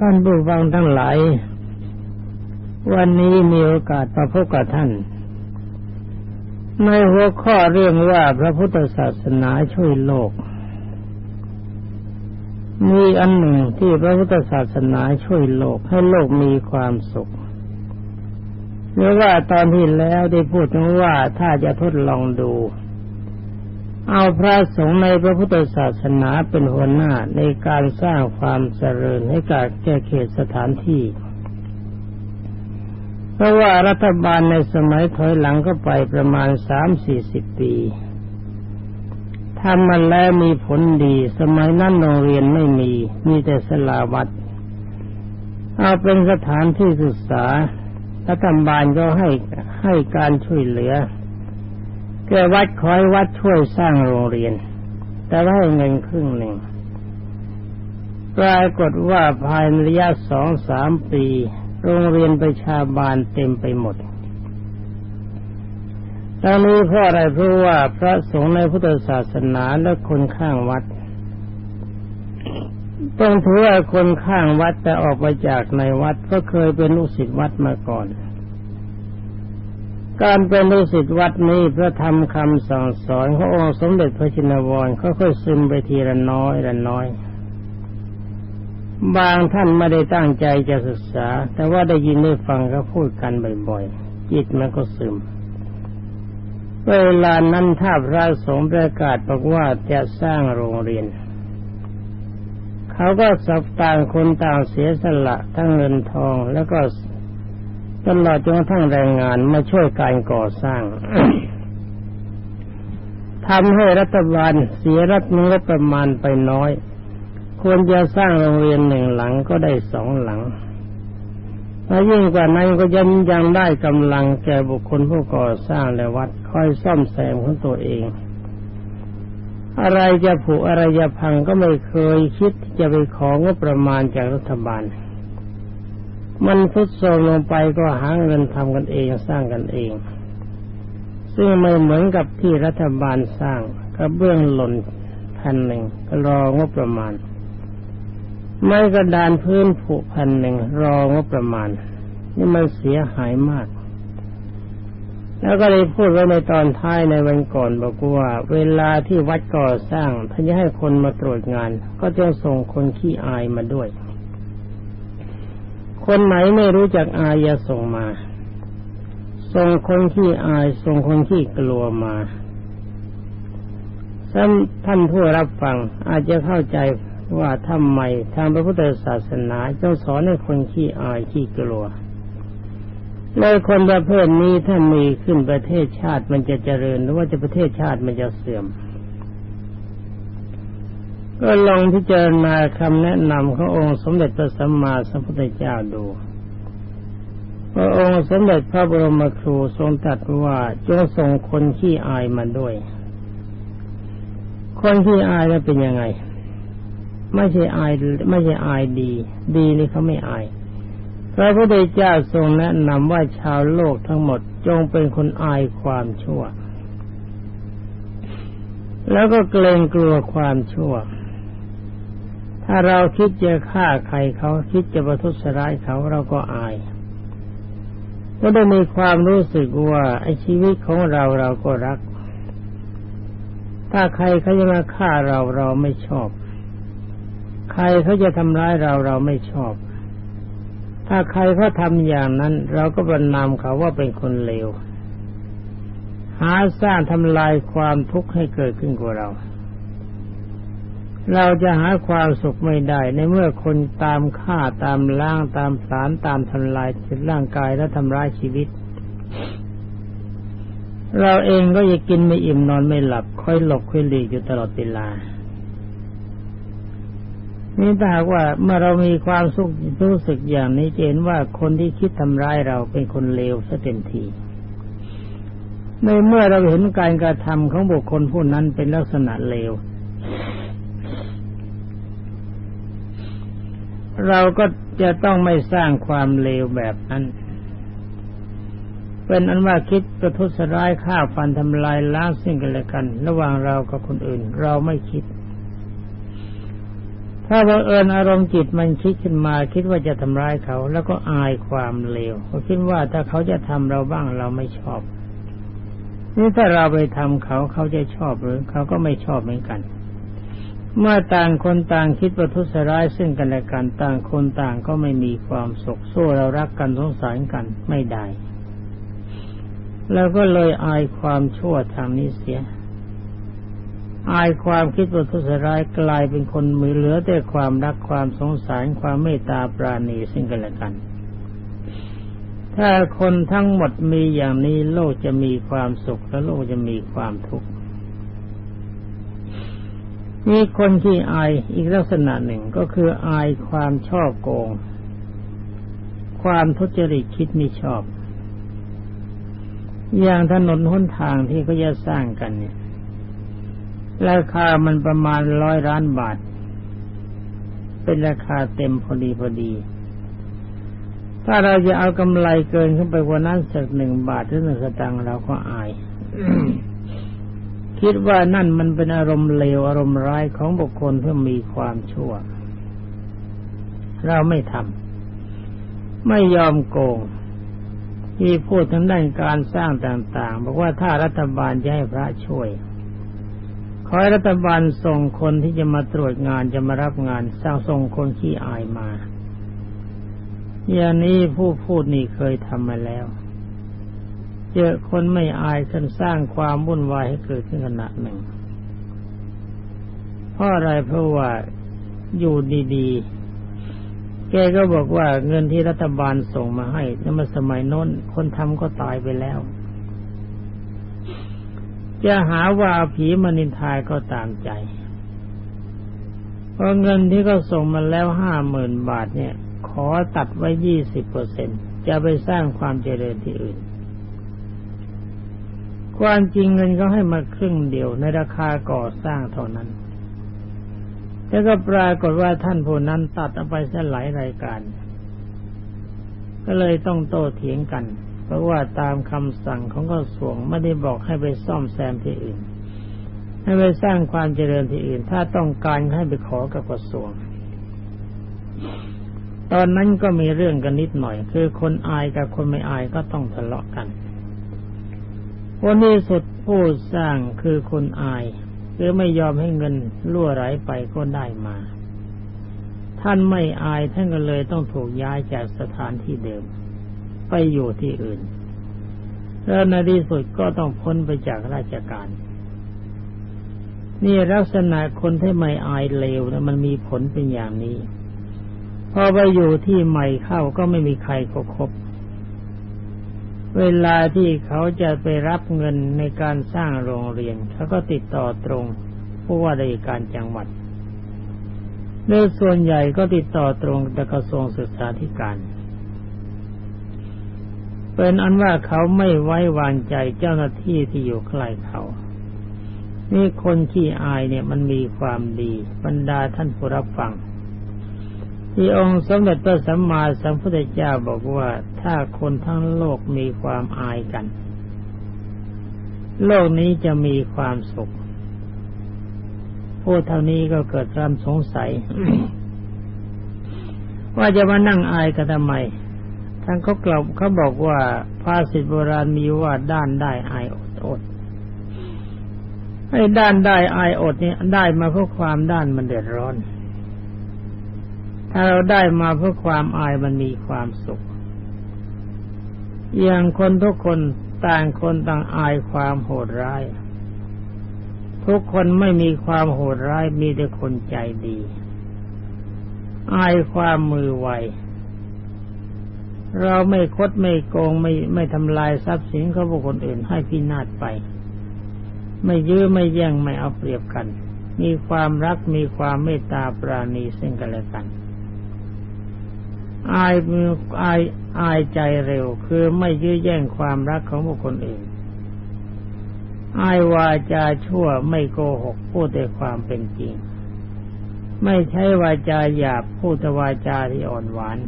ท่านผู้ฟังทั้งหลาย วันนี้มีโอกาสมาพบกับท่าน ในหัวข้อเรื่องว่าพระพุทธศาสนาช่วยโลก มีอันหนึ่งที่พระพุทธศาสนาช่วยโลกให้โลกมีความสุขเรือว่าตอนที่แล้วได้พูดถึงว่าถ้าจะทดลองดู เอาพระสงฆ์ในพระพุทธศาสนาเป็นหัวหน้าในการสร้างความเจริญให้กับแก่เขตสถานที่ เพราะว่ารัฐบาลในสมัยถอยหลังก็ไปประมาณสามสี่สิบปีทำมันแล้วมีผลดี สมัยนั้นโรงเรียนไม่มี มีแต่สลาวัด เอาเป็นสถานที่ศึกษารัฐบาลก็ให้ให้การช่วยเหลือ แกวัดคอยวัดช่วยสร้างโรงเรียน แต่ให้เงินครึ่งหนึ่งปรากฏว่าภายในระยะสองสามปี โรงเรียนประชาบาลเต็มไปหมดตอนนี้เพราะอะไรเพราะว่าพระสงฆ์ในพุทธศาสนาและคนข้างวัด ต้องถือว่าคนข้างวัดแต่ออกมาจากในวัดก็เคยเป็นลูกศิษย์วัดมาก่อน การเป็นลูกศิษย์วัดนี้พระธรรมคำสั่งสอนขององค์สมเด็จพระชินวรค่อยๆซึมไปทีละน้อยละน้อย บางท่านไม่ได้ตั้งใจจะศึกษา แต่ว่าได้ยินได้ฟังเขาพูดกันบ่อยๆ จิตมันก็ซึม เวลานั้นถ้าพระสงฆ์ประกาศบอกว่าจะสร้างโรงเรียน เขาก็สับต่างคนต่างเสียสละทั้งเงินทองแล้วก็ ตลอดจนกระทั่งแรงงานมาช่วยการก่อสร้างทำให้รัฐบาลเสียรัฐงบประมาณไปน้อย ควรจะสร้างโรงเรียนหนึ่งหลังก็ได้สองหลังและยิ่งกว่านั้นก็ยังยังได้กำลังแก่บุคคลผู้ก่อสร้างและวัดคอยซ่อมแซมของตัวเอง อะไรจะผุอะไรจะพังก็ไม่เคยคิดจะไปของบประมาณจากรัฐบาล มันทุดโทมลงไปก็หาเงินทำกันเองสร้างกันเอง ซึ่งไม่เหมือนกับที่รัฐบาลสร้างกระเบื้องหล่นพันหนึ่งก็รองบประมาณ ไม่กระดานพื้นผุพันหนึ่งรองบประมาณ นี่มันเสียหายมาก แล้วก็เลยพูดไว้ในตอนท้ายในวันก่อนบอกว่า เวลาที่วัดก่อสร้างถ้านจะให้คนมาตรวจงาน ก็จะส่งคนขี้อายมาด้วย คนไหนไม่รู้จักอายอย่าส่งมา ส่งคนที่อาย ส่งคนที่กลัวมาท่านผู้รับฟังอาจจะเข้าใจว่าทำไมทางพระพุทธศาสนาจ้องสอนให้คนขี้อายขี้กลัวในคนประเภทนี้ถ้ามีขึ้นประเทศชาติมันจะเจริญหรือว่าจะประเทศชาติมันจะเสื่อม ก็ลองพิจารณาคำแนะนำขององค์สมเด็จพระสัมมาสัมพุทธเจ้าดูพระองค์สมเด็จพระบรมครูทรงตรัสว่าจงส่งคนขี้อายมาด้วย คนขี้อายแล้วเป็นยังไง ไม่ใช่อายไม่ใช่อายดี ดีนี่เขาไม่อายพระพุทธเจ้าทรงแนะนำว่าชาวโลกทั้งหมดจงเป็นคนอายความชั่ว แล้วก็เกรงกลัวความชั่ว ถ้าเราคิดจะฆ่าใครเขาคิดจะประทุษร้ายเขาเราก็อายก็ได้มีความรู้สึกว่าไอ้ชีวิตของเราเราก็รัก ถ้าใครเขาจะมาฆ่าเราเราไม่ชอบ ใครเขาจะทำร้ายเราเราไม่ชอบ ถ้าใครเขาทำอย่างนั้น เราก็บรรนามเขาว่าเป็นคนเลว หาสร้างทำลายความทุกข์ให้เกิดขึ้นกับเรา เราจะหาความสุขไม่ได้ ในเมื่อคนตามฆ่าตามล้างตามสารตามทำลายจิตร่างกายและทำร้ายชีวิต เราเองก็จะกินไม่อิ่มนอนไม่หลับค่อยหลบค่อยหลีกอยู่ตลอดเวลานี่ถ้าหากว่าเมื่อเรามีความสุขรู้สึกอย่างนี้เห็นว่าคนที่คิดทำร้ายเราเป็นคนเลวซะเต็มทีในเมื่อเราเห็นการกระทำของบุคคลผู้นั้นเป็นลักษณะเลว เราก็จะต้องไม่สร้างความเลวแบบนั้น เป็นอันว่าคิดประทุษร้ายฆ่าฟันทำลายล้างสิ่งกันและกัน ระหว่างเรากับคนอื่น เราไม่คิด ถ้าบังเอิญอารมณ์จิตมันคิดขึ้นมา คิดว่าจะทำร้ายเขา แล้วก็อายความเลวเขาคิดว่าถ้าเขาจะทำเราบ้างเราไม่ชอบนี่ถ้าเราไปทำเขาเขาจะชอบหรือเขาก็ไม่ชอบเหมือนกัน เมื่อต่างคนต่างคิดประทุษร้ายซึ่งกันและกันต่างคนต่างก็ไม่มีความสุขสู้เรารักกันสงสารกันไม่ได้แล้วก็เลยอายความชั่วทางนี้เสีย อายความคิดประทุษร้ายกลายเป็นคนมือเหลือแต่ความรักความสงสารความเมตตาปราณีซึ่งกันและกัน ถ้าคนทั้งหมดมีอย่างนี้โลกจะมีความสุขและโลกจะมีความทุกข์ มีคนที่อายอีกลักษณะหนึ่งก็คืออายความชอบโกง ความทุจริตคิดไม่ชอบ อย่างถนนหนทางที่เขาจะสร้างกันเนี่ย ราคามันประมาณร้อยล้านบาท เป็นราคาเต็มพอดีพอดี ถ้าเราจะเอากำไรเกินขึ้นไปกว่านั้นสักหนึ่งบาทหรือหนึ่งสตางค์เราก็อาย คิดว่านั่นมันเป็นอารมณ์เลวอารมณ์ร้ายของบุคคลเพื่อมีความชั่ว เราไม่ทำไม่ยอมโกงที่พูดทั้งด้านการสร้างต่างๆ บอกว่าถ้ารัฐบาลจะให้พระช่วย ขอให้รัฐบาลส่งคนที่จะมาตรวจงานจะมารับงานสร้างส่งคนขี้อายมา อย่างนี้ผู้พูดนี่เคยทำมาแล้ว เจอคนไม่อายกันสร้างความวุ่นวายให้เกิดขึ้นขณะหนึ่งเพราะอะไรเพราะว่าอยู่ดีๆ แกก็บอกว่าเงินที่รัฐบาลส่งมาให้นั่นมาสมัยโน้น คนทำก็ตายไปแล้ว จะหาว่าผีมนินทายก็ตามใจ เพราะเงินที่เขาส่งมาแล้วห้าหมื่นบาทเนี่ย ขอตัดไว้ยี่สิบเปอร์เซ็นจะไปสร้างความเจริญที่อื่น ความจริงเงินเขาให้มาครึ่งเดียวในราคาก่อสร้างเท่านั้นแล้วก็ปรากฏว่าท่านผู้นั้นตัดเอาไปซะหลายรายการ ก็เลยต้องโต้เถียงกัน เพราะว่าตามคำสั่งของกระทรวงไม่ได้บอกให้ไปซ่อมแซมที่อื่น ให้ไปสร้างความเจริญที่อื่น ถ้าต้องการให้ไปขอกับกระทรวง ตอนนั้นก็มีเรื่องกันนิดหน่อย คือคนอายกับคนไม่อายก็ต้องทะเลาะกัน วันนี้สุดผู้สร้างคือคนอายคือไม่ยอมให้เงินล่วไหลไปก็ได้มา ท่านไม่อายท่านก็เลยต้องถูกย้ายจากสถานที่เดิม ไปอยู่ที่อื่นแล้วในที่สุดก็ต้องพ้นไปจากราชการ นี่ลักษณะคนที่ไม่อายเลวนะมันมีผลเป็นอย่างนี้ พอไปอยู่ที่ใหม่เข้าก็ไม่มีใครคบ เวลาที่เขาจะไปรับเงินในการสร้างโรงเรียน เขาก็ติดต่อตรงผู้ว่าราชการจังหวัดโดยส่วนใหญ่ก็ติดต่อตรงกับกระทรวงศึกษาธิการ เป็นอันว่าเขาไม่ไว้วางใจเจ้าหน้าที่ที่อยู่ใกล้เขา นี่คนขี้อายเนี่ยมันมีความดี บรรดาท่านผู้รับฟัง ที่องค์สมเด็จพระสัมมาสัมพุทธเจ้าบอกว่าถ้าคนทั้งโลกมีความอายกัน โลกนี้จะมีความสุขพูดเท่านี้ก็เกิดความสงสัย ว่าจะมานั่งอายกันทำไมท่านเขากล่าวเขาบอกว่าภาษิตโบราณมีว่าด้านได้อายอดอดให้ด้านได้อายอดนี่ได้มาเพราะความด้านมันเดือดร้อน ถ้าเราได้มาเพื่อความอายมันมีความสุข อย่างคนทุกคนต่างคนต่างอายความโหดร้าย ทุกคนไม่มีความโหดร้ายมีแต่คนใจดี อายความมือไวเราไม่คดไม่โกงไม่ไม่ทำลายทรัพย์สินของบุคคลอื่นให้พินาศไป ไม่ยื้อไม่แย่งไม่เอาเปรียบกัน มีความรักมีความเมตตาปราณีซึ่งกันและกัน อายมืออายอายใจเร็ว คือไม่ยื้อแย่งความรักของบุคคลอื่นอาย วาจาชั่วไม่โกหกพูดแต่ความเป็นจริง ไม่ใช่วาจาหยาบพูดแต่วาจาที่อ่อนหวาน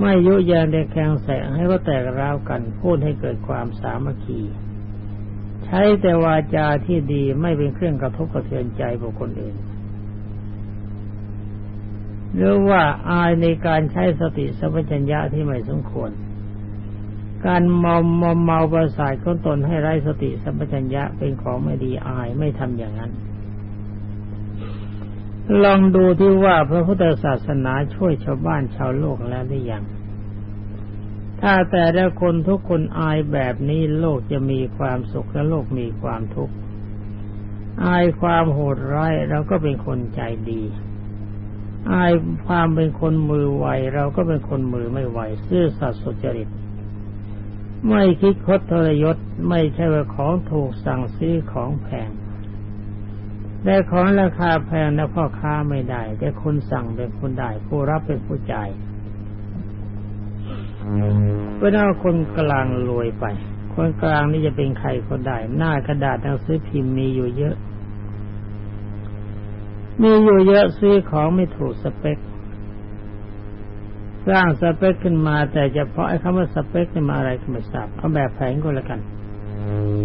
ไม่ยุยงในแข่งแสงให้ก็แตกร้าวกันพูดให้เกิดความสามัคคี ใช้แต่วาจาที่ดีไม่เป็นเครื่องกระทบกระเทือนใจบุคคลอื่น หรือว่าอายในการใช้สติสัมปชัญญะที่ไม่สมควร การมอมมอมเมาประสาทของตนให้ไร้สติสัมปชัญญะเป็นของไม่ดีอายไม่ทำอย่างนั้น ลองดูที่ว่าพระพุทธศาสนาช่วยชาวบ้านชาวโลกแล้วหรือยังถ้าแต่ละคนทุกคนอายแบบนี้โลกจะมีความสุขและโลกมีความทุกข์อายความโหดร้ายเราก็เป็นคนใจดี อายความเป็นคนมือไวเราก็เป็นคนมือไม่ไวซื่อสัตย์สุจริต ไม่คิดคดทรยศไม่ใช่ว่าของถูกสั่งซื้อของแพงแต่ของราคาแพงนะพ่อค้าไม่ได้ แต่คนสั่งเป็นคนได้ผู้รับเป็นผู้จ่ายเป็นเอาคนกลางรวยไป คนกลางนี่จะเป็นใครก็ได้ หน้ากระดาษหนังสือพิมพ์มีอยู่เยอะ มีอยู่เยอะซื้อของไม่ถูกสเปค สร้างสเปคขึ้นมาแต่เฉพาะไอ้คำว่าสเปคนี่มาอะไรก็ไม่ทราบเอาแบบแผงก็แล้วกัน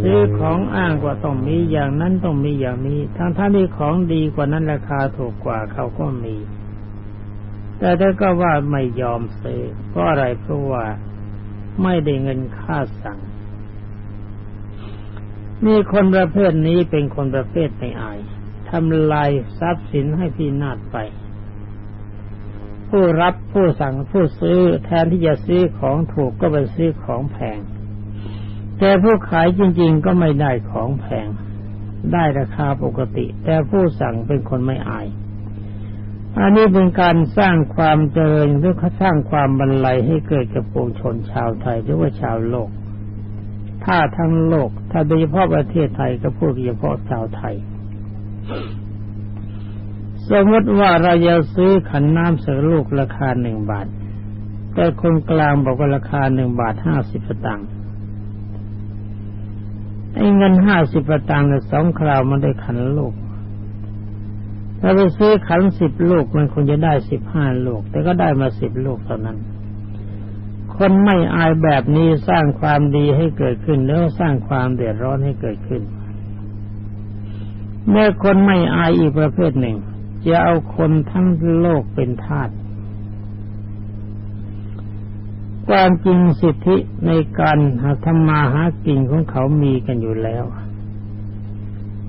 ซื้อของอ้างกว่าต้องมีอย่างนั้นต้องมีอย่างนี้ทั้งท่านี่ของดีกว่านั้นราคาถูกกว่าเขาก็มี แต่ถ้าก็ว่าไม่ยอมซื้อเพราะอะไรเพราะว่าไม่ได้เงินค่าสั่งนี่คนประเภทนี้เป็นคนประเภทไม่อาย ทำลายทรัพย์สินให้พี่นาดไป ผู้รับผู้สั่งผู้ซื้อแทนที่จะซื้อของถูกก็ไปซื้อของแพง แต่ผู้ขายจริง ๆ ก็ไม่ได้ของแพง ได้ราคาปกติ แต่ผู้สั่งเป็นคนไม่อายอันนี้เป็นการสร้างความเจริญหรือสร้างความบรรลัยให้เกิดกับปวงชนชาวไทยหรือว่าชาวโลก ถ้าทั้งโลก ถ้าโดยเฉพาะประเทศไทยก็พูดเฉพาะชาวไทย สมมติว่าเราจะซื้อขันน้ำสักลูกราคาหนึ่งบาท แต่คนกลางบอกว่าราคาหนึ่งบาทห้าสิบตางค์ไอ้เงินห้าสิบตางค์เนี่สองคราวมันได้ขันลูกถ้าไปซื้อขันสิบลูกมันคงจะได้สิบห้าลูก แต่ก็ได้มาสิบลูกเท่านั้น คนไม่อายแบบนี้สร้างความดีให้เกิดขึ้นแล้วสร้างความเดือดร้อนให้เกิดขึ้น เมื่อคนไม่อายอีกประเภทหนึ่ง จะเอาคนทั้งโลกเป็นทาสความจริงสิทธิในการหาธรรมาหากินของเขามีกันอยู่แล้ว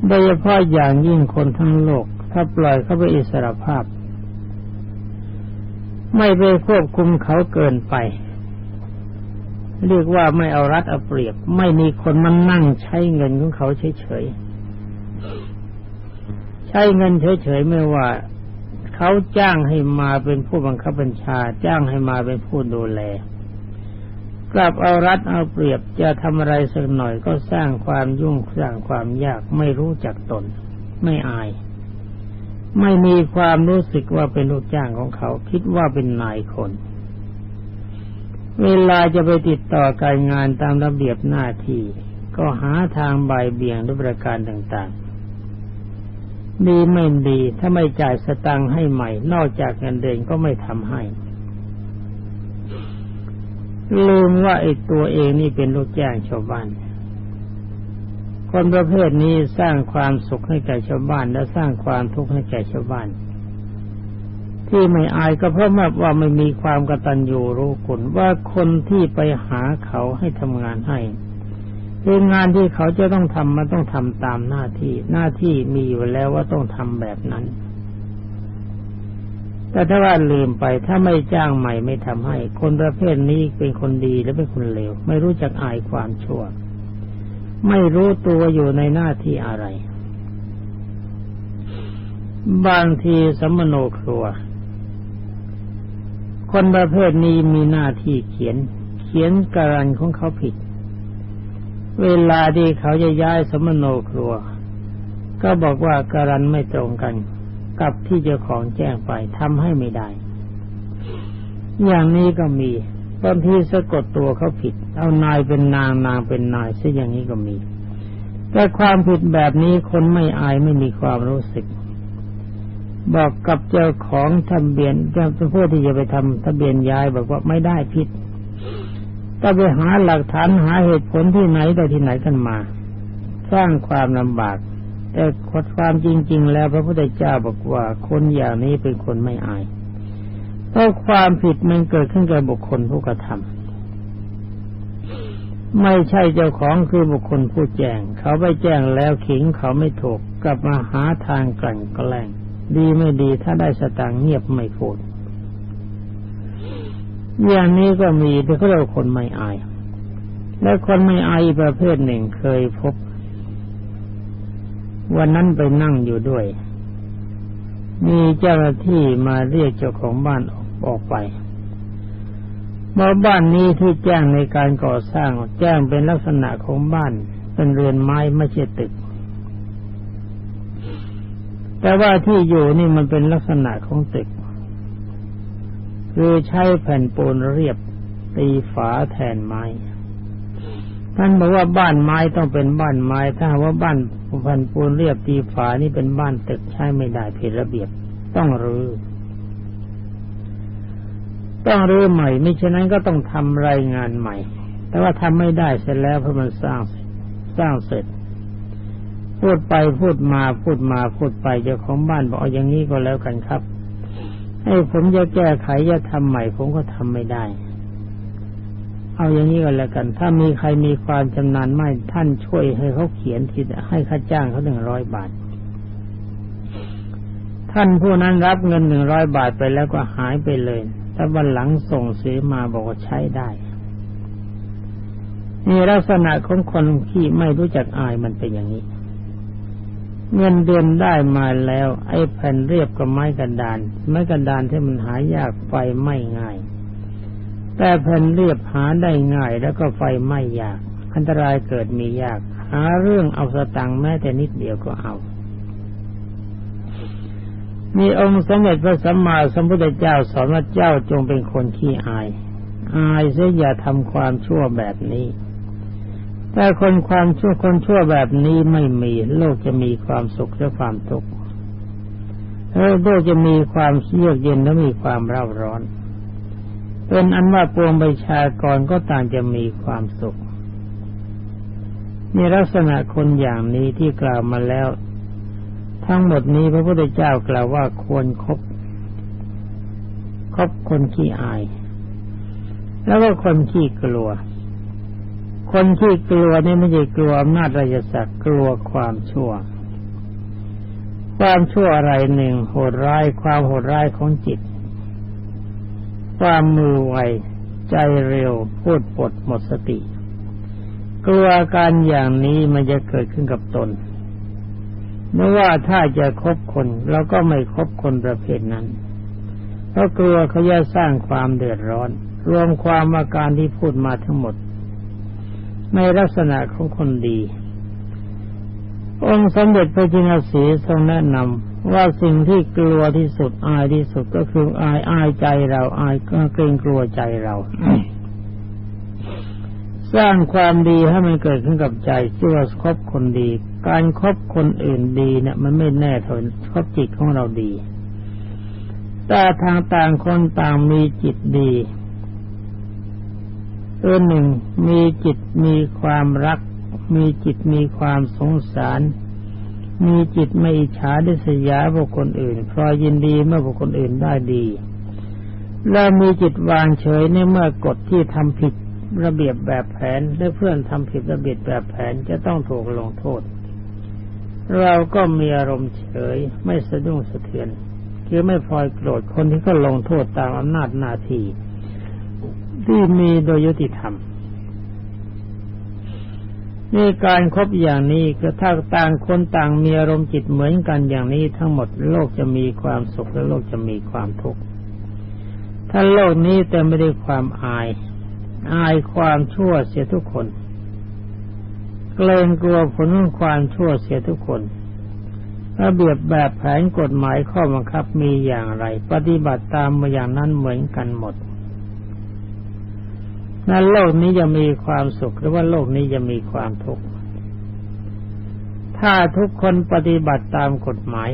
โดยเฉพาะอย่างยิ่งคนทั้งโลก ถ้าปล่อยเขาไปอิสระภาพ ไม่ไปควบคุมเขาเกินไป เรียกว่าไม่เอารัดเอาเปรียบ ไม่มีคนมานั่งใช้เงินของเขาเฉยๆ ใช้เงินเฉยๆไม่ว่า เขาจ้างให้มาเป็นผู้บังคับบัญชา จ้างให้มาเป็นผู้ดูแล กลับเอารัดเอาเปรียบจะทำอะไรสักหน่อยก็สร้างความยุ่งสร้างความยากไม่รู้จักตน ไม่อาย ไม่มีความรู้สึกว่าเป็นลูกจ้างของเขา คิดว่าเป็นนายคนเวลาจะไปติดต่อการงานตามระเบียบหน้าที่ ก็หาทางบ่ายเบี่ยงด้วยประการต่าง ดีไม่ดีถ้าไม่จ่ายสตังค์ให้ใหม่ นอกจากเงินเดือนก็ไม่ทำให้ลืมว่าไอ้ตัวเองนี่เป็นลูกจ้างชาวบ้าน คนประเภทนี้สร้างความสุขให้แก่ชาวบ้าน และสร้างความทุกข์ให้แก่ชาวบ้าน ที่ไม่อายก็เพราะว่าไม่มีความกตัญญูรู้คุณว่าคนที่ไปหาเขาให้ทำงานให้ คืองานที่เขาจะต้องทำมันต้องทำตามหน้าที่หน้าที่มีอยู่แล้วว่าต้องทำแบบนั้น แต่ถ้าว่าลืมไปถ้าไม่จ้างใหม่ไม่ทำให้ คนประเภทนี้เป็นคนดีและเป็นคนเลวไม่รู้จักอายความชั่ว ไม่รู้ตัวอยู่ในหน้าที่อะไร บางทีสมโนครัว คนประเภทนี้มีหน้าที่เขียน เขียนการันของเขาผิด เวลาที่เขาจะย้ายสมโนครัว ก็บอกว่าการันไม่ตรงกันกับที่เจ้าของแจ้งไปทำให้ไม่ได้ อย่างนี้ก็มีบางทีสะกดตัวเขาผิด เอานายเป็นนางนางเป็นนายซะอย่างนี้ก็มี แต่ความผิดแบบนี้คนไม่อายไม่มีความรู้สึก บอกกับเจ้าของทะเบียนเจ้าผู้ที่จะไปทำทะเบียนย้ายบอกว่าไม่ได้ผิด ก็ไปหาหลักฐานหาเหตุผลที่ไหนแต่ที่ไหนกันมา สร้างความลำบาก แต่ความจริง ๆ แล้วพระพุทธเจ้าบอกว่าคนอย่างนี้เป็นคนไม่อายเพราะความผิดมันเกิดขึ้นกับบุคคลผู้กระทำไม่ใช่เจ้าของคือบุคคลผู้แจ้ง เขาไปแจ้งแล้วขิงเขาไม่ถูกกลับมาหาทางกลั่นแกล้งดีไม่ดีถ้าได้สตางเงียบไม่พูด อย่างนี้ก็มีแต่เขาเรียกคนไม่อาย และคนไม่อายประเภทหนึ่งเคยพบ วันนั้นไปนั่งอยู่ด้วย มีเจ้าหน้าที่มาเรียกเจ้าของบ้านออกไปเมื่อบ้านนี้ที่แจ้งในการก่อสร้างแจ้งเป็นลักษณะของบ้าน เป็นเรือนไม้ไม่ใช่ตึก แต่ว่าที่อยู่นี่มันเป็นลักษณะของตึก คือใช้แผ่นปูนเรียบตีฝาแทนไม้ท่านบอกว่าบ้านไม้ต้องเป็นบ้านไม้ ถ้าว่าบ้านแผ่นปูนเรียบตีฝานี่เป็นบ้านตึกใช้ไม่ได้ผิดระเบียบต้องรื้อต้องรื้อใหม่ ไม่ฉะนั้นก็ต้องทำรายงานใหม่ แต่ว่าทำไม่ได้เสร็จแล้วเพราะมันสร้างสร้างเสร็จ พูดไปพูดมาพูดมาพูดไปเจ้าของบ้านบอกเอาอย่างนี้ก็แล้วกันครับ ให้ผมจะแก้ไขจะทำใหม่ ผมก็ทำไม่ได้ เอาอย่างนี้ก็แล้วกัน ถ้ามีใครมีความชำนาญไม่ท่านช่วยให้เขาเขียนทีให้ค่าจ้างเขาหนึ่งร้อยบาท ท่านผู้นั้นรับเงินหนึ่งร้อยบาทไปแล้วก็หายไปเลยถ้าวันหลังส่งซื้อมาบอกว่าใช้ได้นี่ลักษณะของคนที่ไม่รู้จักอายมันเป็นอย่างนี้ เงินเดือนได้มาแล้ว ไอ้แผ่นเรียบกับไม้กระดาน ไม้กระดานที่มันหายากไฟไม่ง่าย แต่แผ่นเรียบหาได้ง่ายแล้วก็ไฟไม่ยาก อันตรายเกิดมียาก หาเรื่องเอาสตังค์แม้แต่นิดเดียวก็เอามีองค์สมเด็จพระสัมมาสัมพุทธเจ้าสอนว่าเจ้าจงเป็นคนขี้อาย อายเสียอย่าทำความชั่วแบบนี้ แต่คนความชั่วคนชั่วแบบนี้ไม่มีโลกจะมีความสุขและความทุกข์โลกจะมีความเยือกเย็นและมีความเร่าร้อน เป็นอันว่าปวงประชากรก็ต่างจะมีความสุขมีลักษณะคนอย่างนี้ที่กล่าวมาแล้ว ทั้งหมดนี้พระพุทธเจ้ากล่าวว่าควรครบคบคนขี้อาย แล้วก็คนขี้กลัว คนขี้กลัวนี่ไม่ใช่กลัวอำนาจราชสักกลัวความชั่ว ความชั่วอะไรหนึ่งโหดร้ายความโหดร้ายของจิต ความมือไวใจเร็วพูดปดหมดสติ กลัวการอย่างนี้มันจะเกิดขึ้นกับตนเมื่อว่าถ้าจะคบคนเราก็ไม่คบคนประเภทนั้น เพราะกลัวเขาจะสร้างความเดือดร้อน รวมความอาการที่พูดมาทั้งหมด ในลักษณะของคนดี องค์สมเด็จพระจินสีทรงแนะนำว่าสิ่งที่กลัวที่สุดอายที่สุดก็คืออายอายใจเราอายก็เกรงกลัวใจเราสร้างความดีให้มันเกิดขึ้นกับใจชื่อว่าคบคนดี การครบคนอื่นดีเนี่ย มันไม่แน่ทนคบจิตของเราดีแต่ทางต่างคนต่างมีจิตดี เออหนึ่งมีจิตมีความรัก มีจิตมีความสงสาร มีจิตไม่อิจฉาดิษยาบุคคลอื่นพอยินดีเมื่อบุคคลอื่นได้ดี และมีจิตวางเฉยในเมื่อกฎที่ทำผิดระเบียบแบบแผนหรือเพื่อนทำผิดระเบียบแบบแผนจะต้องถูกลงโทษ เราก็มีอารมณ์เฉยไม่สะดุ้งสะเทือน คือไม่พลอยโกรธคนที่ก็ลงโทษตามอำนาจหน้าที่ ที่มีโดยยุติธรรมนี่การครบอย่างนี้ก็ถ้าต่างคนต่างมีอารมณ์จิตเหมือนกันอย่างนี้ทั้งหมดโลกจะมีความสุขและโลกจะมีความทุกข์ถ้าโลกนี้เต็มไปด้วยความอาย อายความชั่วเสียทุกคน เกรงกลัวผลของความชั่วเสียทุกคนระเบียบแบบแผนกฎหมายข้อบังคับมีอย่างไร ปฏิบัติตามมาอย่างนั้นเหมือนกันหมด นั้นโลกนี้จะมีความสุขหรือว่าโลกนี้จะมีความทุกข์ถ้าทุกคนปฏิบัติตามกฎหมาย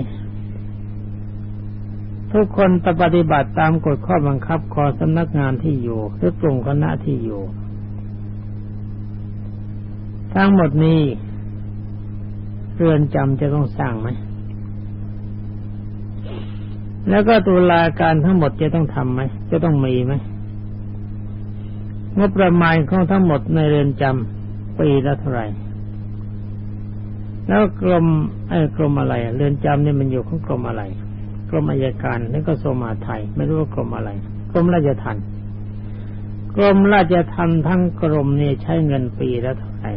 ทุกคนจะปฏิบัติตามกฎข้อบังคับของสำนักงานที่อยู่หรือกลุ่มคณะที่อยู่ ทั้งหมดนี้เรือนจำจะต้องสร้างไหม แล้วก็ตุลาการทั้งหมดจะต้องทำไหม จะต้องมีไหม งบประมาณของทั้งหมดในเรือนจำปีละเท่าไหร่แล้วกรมไอ้กรมอะไรอะเรือนจำเนี่ยมันอยู่ของกรมอะไร กรมอัยการแล้วก็สมาไทย ไม่รู้ว่ากรมอะไร กรมราชทัณฑ์กรมราชทัณฑ์ทั้งกรมเนี่ยใช้เงินปีละเท่าไหร่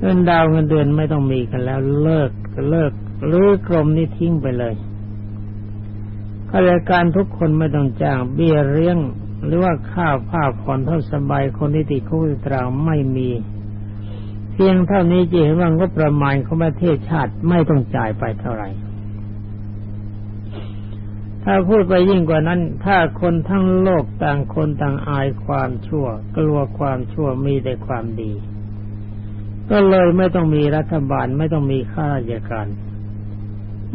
เงินดาวเงินเดือนไม่ต้องมีกันแล้วเลิกเลิกหรือกรมนี้ทิ้งไปเลยข้าราชการทุกคนไม่ต้องจ้างเบี้ยเลี้ยง หรือว่าข้าวผ้าผ่อนเท่าสบายคนที่ติดคุกติดตารางไม่มี เพียงเท่านี้จะเห็นว่างบประมาณของประเทศชาติไม่ต้องจ่ายไปเท่าไหร่ ถ้าพูดไปยิ่งกว่านั้น ถ้าคนทั้งโลกต่างคนต่างอายความชั่ว กลัวความชั่วมีแต่ความดี ก็เลยไม่ต้องมีรัฐบาลไม่ต้องมีข้าราชการ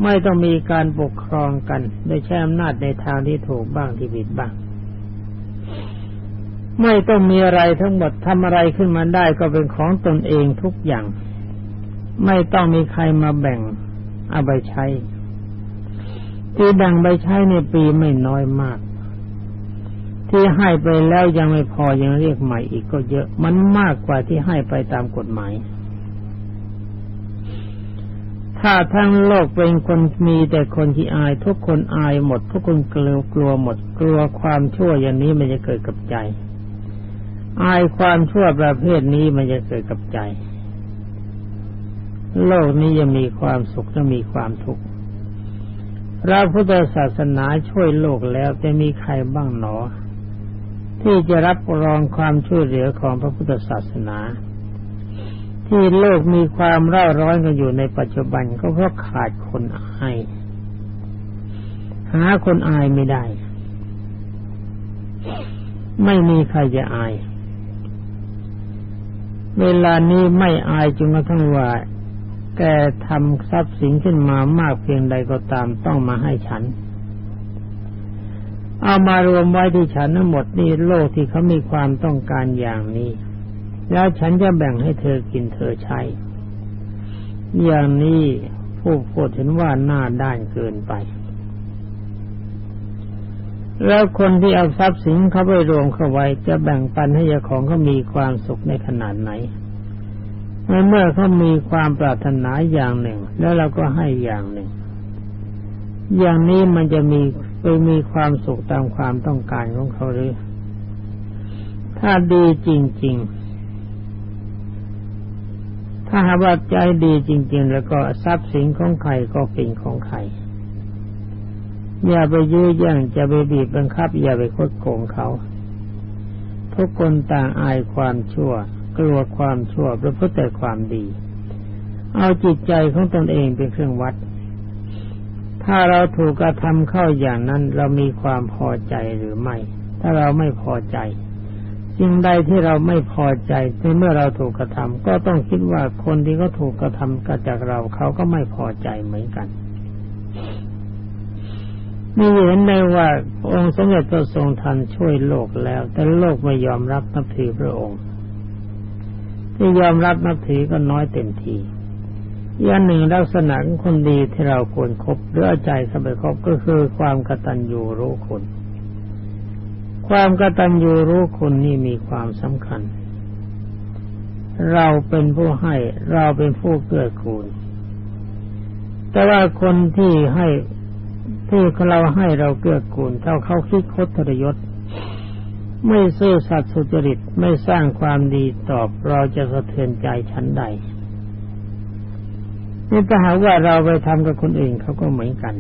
ไม่ต้องมีการปกครองกัน โดยใช้อำนาจในทางที่ถูกบ้างที่ผิดบ้าง ไม่ต้องมีอะไรทั้งหมดทำอะไรขึ้นมาได้ก็เป็นของตนเองทุกอย่าง ไม่ต้องมีใครมาแบ่งเอาไปใช้ที่แบ่งไปใช้ในปีไม่น้อยมาก ที่ให้ไปแล้วยังไม่พอยังเรียกใหม่อีกก็เยอะมันมากกว่าที่ให้ไปตามกฎหมาย ถ้าทั้งโลกเป็นคนมีแต่คนที่อาย ทุกคนอายหมด ทุกคนกลัวกลัวหมด กลัวความชั่วอย่างนี้มันจะเกิดกับใจ อายความชั่วประเภทนี้มันจะเกิดกับใจ โลกนี้จะมีความสุขและมีความทุกข์พระพุทธศาสนาช่วยโลกแล้วจะมีใครบ้างหนอ ที่จะรับรองความช่วยเหลือของพระพุทธศาสนา ที่โลกมีความเร่าร้อนกันอยู่ในปัจจุบันก็เพราะขาดคนอายหาคนอายไม่ได้ ไม่มีใครจะอาย เวลานี้ไม่อายจนกระทั่งว่าแกทำทรัพย์สินขึ้นมามากเพียงใดก็ตามต้องมาให้ฉัน เอามารวมไว้ที่ฉันทั้งหมดนี่โลกที่เขามีความต้องการอย่างนี้ แล้วฉันจะแบ่งให้เธอกินเธอใช้ อย่างนี้ผู้พูดเห็นว่าหน้าด้านเกินไป แล้วคนที่เอาทรัพย์สินเขาไปรวมเข้าไว้ จะแบ่งปันให้เจ้าของเขามีความสุขในขนาดไหนเมื่อเขามีความปรารถนาอย่างหนึ่ง แล้วเราก็ให้อย่างหนึ่ง อย่างนี้มันจะมีไปมีความสุขตามความต้องการของเขาหรือ ถ้าดีจริง ๆ ถ้าหากว่าใจดีจริง ๆ แล้วก็ทรัพย์สินของใครก็เป็นของใคร อย่าไปยื้อแย่งจะไปบีบบังคับ อย่าไปคดโกงเขาทุกคนต่างอายความชั่ว กลัวความชั่วประพฤติแต่ความดี เอาจิตใจของตนเองเป็นเครื่องวัด ถ้าเราถูกกระทำเข้าอย่างนั้น เรามีความพอใจหรือไม่ ถ้าเราไม่พอใจสิ่งใดที่เราไม่พอใจในเมื่อเราถูกกระทำก็ต้องคิดว่าคนที่เขาถูกกระทำกับจากเราเขาก็ไม่พอใจเหมือนกัน นี่เห็นได้ว่าองค์สมเด็จพระทรงทันช่วยโลกแล้ว แต่โลกไม่ยอมรับนับถือพระองค์ ที่ยอมรับนับถือก็น้อยเต็มทีอย่างหนึ่งลักษณะของคนดีที่เราควรครบหรือใจเข้าไปคบก็คือความกตัญญูรู้คุณความกตัญญูรู้คุณนี่มีความสำคัญ เราเป็นผู้ให้เราเป็นผู้เกื้อกูลแต่ว่าคนที่ให้ ที่เราให้เราเกื้อกูลเท่าเขาคิดคดทรยศ ไม่ซื่อสัตย์สุจริตไม่สร้างความดีตอบเราจะสะเทือนใจชั้นใดนี่ถ้าหากว่าเราไปทำกับคนอื่นเขาก็เหมือนกัน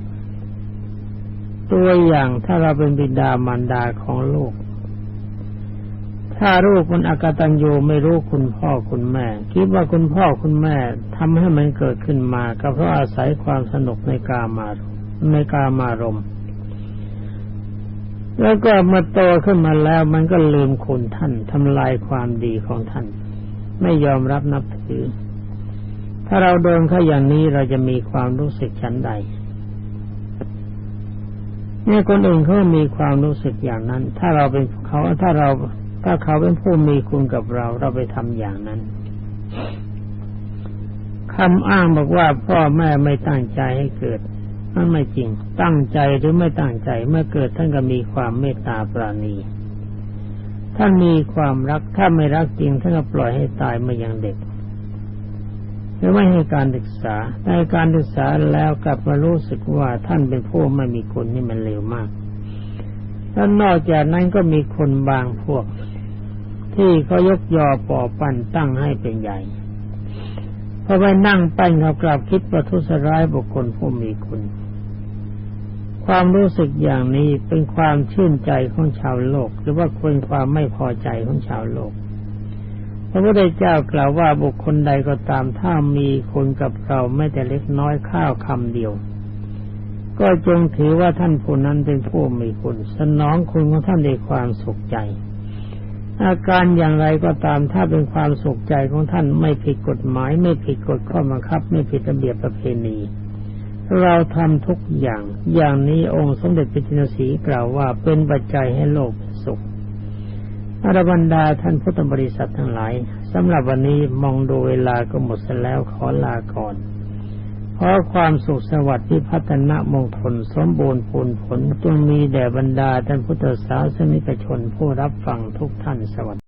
ตัวอย่างถ้าเราเป็นบิดามารดาของลูก ถ้าลูกมันอากตัญญูไม่รู้คุณพ่อคุณแม่ คิดว่าคุณพ่อคุณแม่ทำให้มันเกิดขึ้นมา ก็เพราะอาศัยความสนุกในกามารม ในกามารมณ์ แล้วก็มาโตขึ้นมาแล้วมันก็ลืมคุณท่านทำลายความดีของท่าน ไม่ยอมรับนับถือ ถ้าเราโดนเขาอย่างนี้เราจะมีความรู้สึกชั้นใดเนี่ยคนอื่นเขามีความรู้สึกอย่างนั้น ถ้าเราเป็นเขาถ้าเรา ถ้าเขาเป็นผู้มีคุณกับเรา เราไปทำอย่างนั้นคำอ้างบอกว่าพ่อแม่ไม่ตั้งใจให้เกิด นั่นไม่จริง ตั้งใจหรือไม่ตั้งใจเมื่อเกิดท่านก็มีความเมตตาปราณีท่านมีความรักถ้าไม่รักจริงท่านก็ปล่อยให้ตายเมื่อยังเด็กหรือไม่ให้การศึกษาในการศึกษาแล้วกลับมารู้สึกว่าท่านเป็นผู้ไม่มีคุณนี่มันเลวมากแล้วนอกจากนั้นก็มีคนบางพวก ที่เขายกยอปอปั้นตั้งให้เป็นใหญ่พอไปนั่งปั้นเขากลับคิดประทุษร้ายบุคคลผู้มีคุณ ความรู้สึกอย่างนี้เป็นความชื่นใจของชาวโลก หรือว่าเป็นความไม่พอใจของชาวโลก พระพุทธเจ้ากล่าวว่าบุคคลใดก็ตามถ้ามีคนกับเราไม่แต่เล็กน้อยข้าวคำเดียว ก็จงถือว่าท่านผู้นั้นเป็นผู้มีคุณสนองคุณของท่านด้วยความสุขใจอาการอย่างไรก็ตามถ้าเป็นความสุขใจของท่านไม่ผิดกฎหมาย ไม่ผิดกฎข้อบังคับ ไม่ผิดระเบียบประเพณี เราทำทุกอย่าง อย่างนี้องค์สมเด็จพระจินสีกล่าวว่าเป็นปัจจัยให้โลกเป็นสุขอรบรรดาท่านพุทธบริษัททั้งหลายสำหรับวันนี้มองดูเวลาก็หมดแล้วขอลาก่อนขอความสุขสวัสดิ์ที่พัฒนามงคลสมบูรณ์ผลผลจงมีแด่บรรดาท่านพุทธศาสนิกชนผู้รับฟังทุกท่านสวัสดี